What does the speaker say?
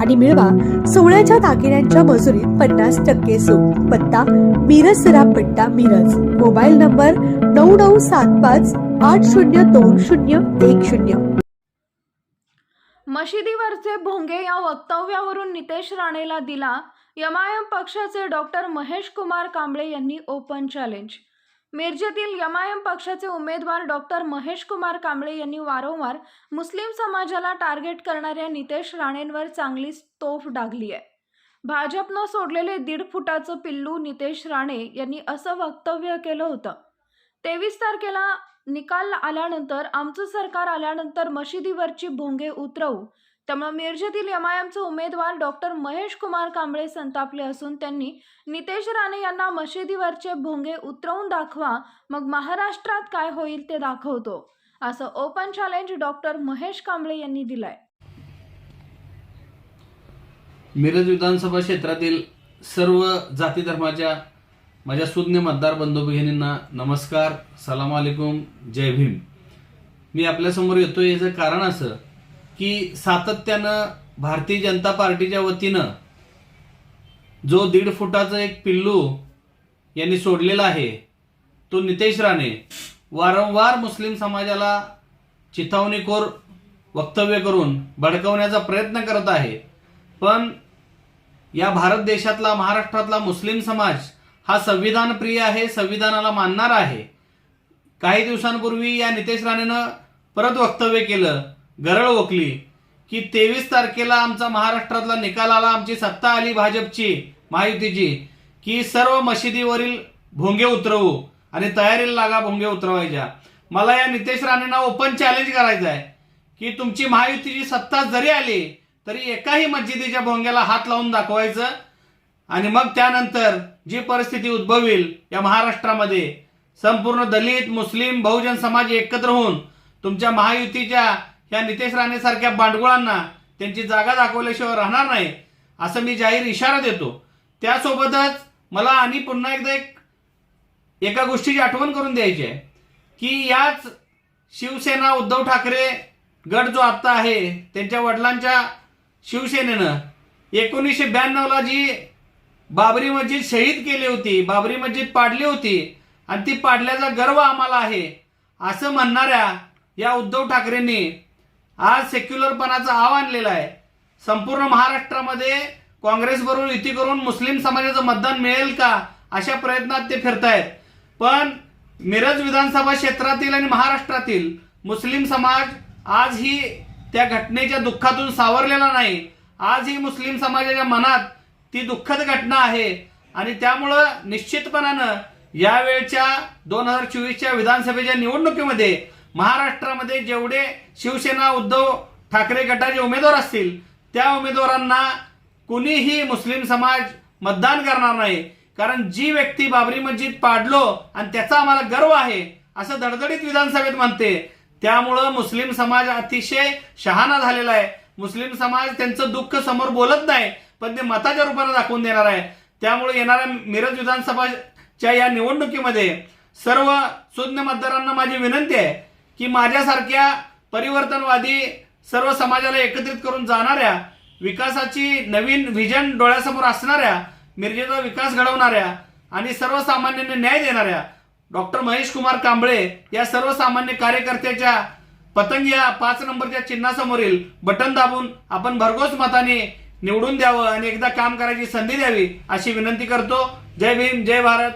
आणि मिळवा सोळ्याच्या दागिन्यांच्या मजुरीत पन्नास टक्के सूट. पत्ता मिरज सरापट्टा मिरज. मोबाईल नंबर नऊ नऊ सात पाच आठ शून्य दोन शून्य एक शून्य. मशिदीवरचे भोंगे या वक्तव्यावरून नितेश राणेला दिला. यमायम पक्षाचे डॉक्टर महेश कुमार कांबळे यांनी ओपन चॅलेंज मिरजेतील यमायम पक्षाचे उमेदवार डॉक्टर महेश कुमार कांबळे यांनी वारंवार मुस्लिम समाजाला टार्गेट करणाऱ्या नितेश राणेंवर चांगलीच तोफ डागली आहे. भाजपनं सोडलेले दीड फुटाचं पिल्लू नितेश राणे यांनी असं वक्तव्य केलं होतं. तेवीस तारखेला निकाल आल्यानंतर आमचं सरकार आल्यानंतर मशिदीवरची भोंगे उतरवू त्यामुळे मिरजेतील एमआयएमचे उमेदवार डॉक्टर महेश कुमार कांबळे संतापले असून त्यांनी नितेश राणे यांना मशिदीवरचे भोंगे उतरवून दाखवा मग महाराष्ट्रात काय होईल ते दाखवतो. असं open challenge doctor Mahesh Kamble यांनी दिलाय. मिरज विधानसभा क्षेत्रातील सर्व जाती धर्माच्या माझ्या सुज्ञ मतदार बंधू भगिनींना नमस्कार सलाम अलैकुम जय भीम. मी आपल्यासमोर येतो याचं कारण असं की सातत्यानं भारतीय जनता पार्टीच्या वतीनं जो दीड फुटाचं एक पिल्लू यांनी सोडलेला आहे तो नितेश राणे वारंवार मुस्लिम समाजाला चिथावणीखोर वक्तव्य करून भडकवण्याचा प्रयत्न करत आहे. पण या भारत देशातला महाराष्ट्रातला मुस्लिम समाज हा संविधान प्रिय आहे संविधानाला मानणार आहे. काही दिवसांपूर्वी या नितेश राणेनं परत वक्तव्य केलं. गरळ ओकली की तेवीस तारखेला आमचा महाराष्ट्रातला निकाल आला आमची सत्ता आली भाजपची महायुतीची की सर्व मशिदीवरील भोंगे उतरवू आणि तयारीला लागा भोंगे उतरवायच्या. मला या नितेश राणेंना ओपन चॅलेंज करायचं आहे की तुमची महायुतीची सत्ता जरी आली तरी एकाही मस्जिदीच्या भोंग्याला हात लावून दाखवायचं आणि मग त्यानंतर जी परिस्थिती उद्भवेल या महाराष्ट्रामध्ये संपूर्ण दलित मुस्लिम बहुजन समाज एकत्र होऊन तुमच्या महायुतीच्या या नितेश राणे सारख्या बांडगुळांना त्यांची जागा दाखवल्याशिवाय राहणार नाही असं मी जाहीर इशारा देतो. त्यासोबतच मला आणि पुन्हा एकदा एक एका गोष्टीची आठवण करून द्यायची आहे की याच शिवसेना उद्धव ठाकरे गट जो आत्ता आहे त्यांच्या वडिलांच्या शिवसेनेनं एकोणीसशे ब्याण्णवला जी बाबरी मस्जिद शहीद केली होती बाबरी मस्जिद पाडली होती आणि ती पाडल्याचा गर्व आम्हाला आहे असं म्हणणाऱ्या या उद्धव ठाकरेंनी आज सेक्युलरपणाचं आव आणलेलं आहे. संपूर्ण महाराष्ट्रामध्ये काँग्रेसबरोबर युती करून मुस्लिम समाजाचं मतदान मिळेल का? अशा प्रयत्नात ते फिरतायत. पण मिरज विधानसभा क्षेत्रातील आणि महाराष्ट्रातील मुस्लिम समाज आजही त्या घटनेच्या दुःखातून सावरलेला नाही. आजही मुस्लिम समाजाच्या मनात ती दुःखद घटना आहे. आणि त्यामुळं निश्चितपणानं यावेळच्या दोन हजार चोवीसच्या विधानसभेच्या निवडणुकीमध्ये महाराष्ट्रामध्ये जेवढे शिवसेना उद्धव ठाकरे गटाचे उमेदवार असतील त्या उमेदवारांना कुणीही मुस्लिम समाज मतदान करणार नाही. कारण जी व्यक्ती बाबरी मस्जिद पाडलो आणि त्याचा आम्हाला गर्व आहे असं धडधडीत विधानसभेत म्हणते. त्यामुळं मुस्लिम समाज अतिशय शहाणा झालेला आहे. मुस्लिम समाज त्यांचं दुःख समोर बोलत नाही पण ते मताच्या रूपाने दाखवून देणार आहे. त्यामुळे येणाऱ्या मिरज विधानसभाच्या या निवडणुकीमध्ये सर्व सुज्ञ मतदारांना माझी विनंती आहे की माझ्यासारख्या परिवर्तनवादी सर्व समाजाला एकत्रित करून जाणाऱ्या विकासाची नवीन व्हिजन डोळ्यासमोर असणाऱ्या मिरजेचा विकास घडवणाऱ्या आणि सर्वसामान्यांना न्याय देणाऱ्या डॉक्टर महेश कुमार कांबळे या सर्वसामान्य कार्यकर्त्याच्या पतंग या पाच नंबरच्या चिन्हासमोरील बटन दाबून आपण भरघोस मताने निवडून द्यावं आणि एकदा काम करायची संधी द्यावी अशी विनंती करतो. जय भीम जय भारत.